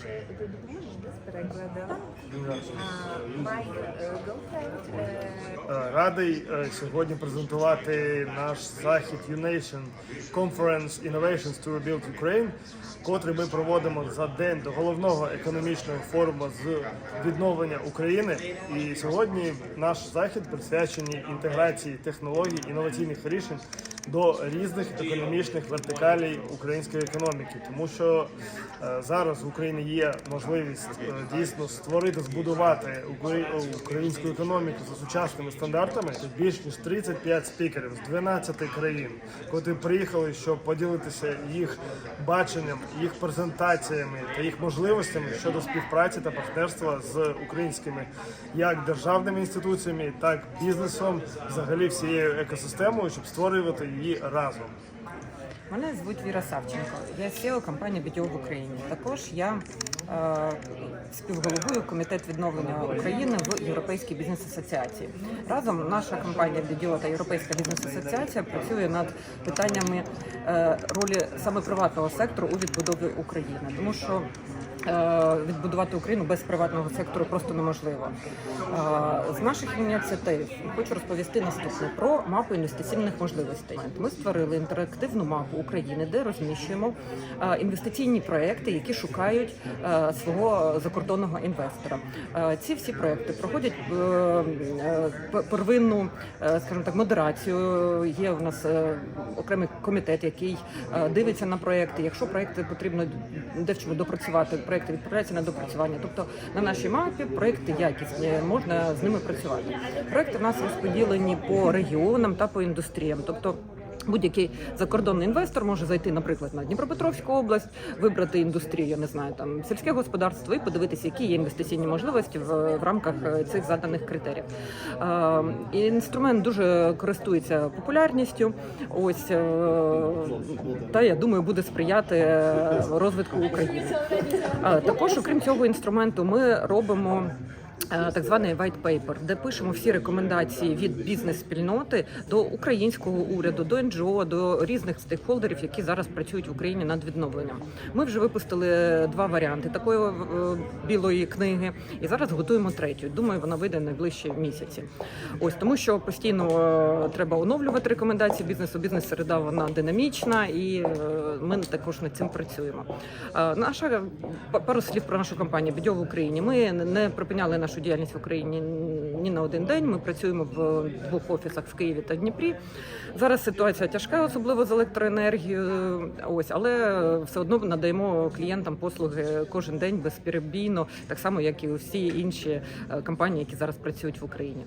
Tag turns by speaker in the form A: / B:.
A: ти допоможеш з перекладом? А, My uh, girlfriend uh,
B: Е, Радий е, сьогодні презентувати наш захід U-Nation Conference Innovations to Rebuild Ukraine, котрий ми проводимо за день до головного економічного форуму з відновлення України. І сьогодні наш захід присвячений інтеграції технологій інноваційних рішень до різних економічних вертикалей української економіки, тому що е, зараз в Україні є можливість е, дійсно створити, збудувати українську економіку за сучасними стандартами. Більш ніж 35 спікерів з 12 країн, котрі приїхали, щоб поділитися їх баченням, їх презентаціями та їх можливостями щодо співпраці та партнерства з українськими як державними інституціями, так бізнесом, взагалі всією екосистемою, щоб створювати її разом.
C: Мене звуть Віра Савченко. Я SEO компанії BTO в Україні. Також я е, співголовую комітет відновлення України в Європейській бізнес-асоціації. Разом наша компанія BDO та Європейська бізнес-асоціація працює над питаннями е, ролі саме приватного сектору у відбудові України, тому що е, відбудувати Україну без приватного сектору просто неможливо. Е, З наших ініціатив хочу розповісти наступне про мапу інвестиційних можливостей. Ми створили інтерактивну мапу України, де розміщуємо е, інвестиційні проекти, які шукають е, свого закордонного інвестора. Е, Ці всі проекти проходять первинну, скажімо так, модерацію. Є у нас окремий комітет, який дивиться на проекти. Якщо проекти потрібно де в чому допрацювати, проекти відправляються на допрацювання. Тобто на нашій мапі проекти якісні, можна з ними працювати. Проекти в нас розподілені по регіонам та по індустріям. Тобто Будь-який закордонний інвестор може зайти, наприклад, на Дніпропетровську область, вибрати індустрію, я не знаю, там сільське господарство і подивитися, які є інвестиційні можливості в, в рамках е, цих заданих критеріїв. Е, інструмент дуже користується популярністю. Ось е, та я думаю, буде сприяти е, розвитку України. Е, також, окрім цього інструменту, ми робимо. Е, Так званий white paper, де пишемо всі рекомендації від бізнес-спільноти до українського уряду, до НГО, до різних стейкхолдерів, які зараз працюють в Україні над відновленням. Ми вже випустили два варіанти такої е, білої книги, і зараз готуємо третю. Думаю, вона вийде найближчі місяці. Ось тому, що постійно е, треба оновлювати рекомендації бізнесу. Бізнес середа вона динамічна, і ми також над цим працюємо. Наша пару слів про нашу компанію «Бідьо» в Україні. Ми не припиняли нашу діяльність в Україні ні на один день. Ми працюємо в двох офісах в Києві та Дніпрі. Зараз ситуація тяжка, особливо з електроенергією. Ось, але все одно надаємо клієнтам послуги кожен день безперебійно, так само як і всі інші е, компанії, які зараз працюють в Україні.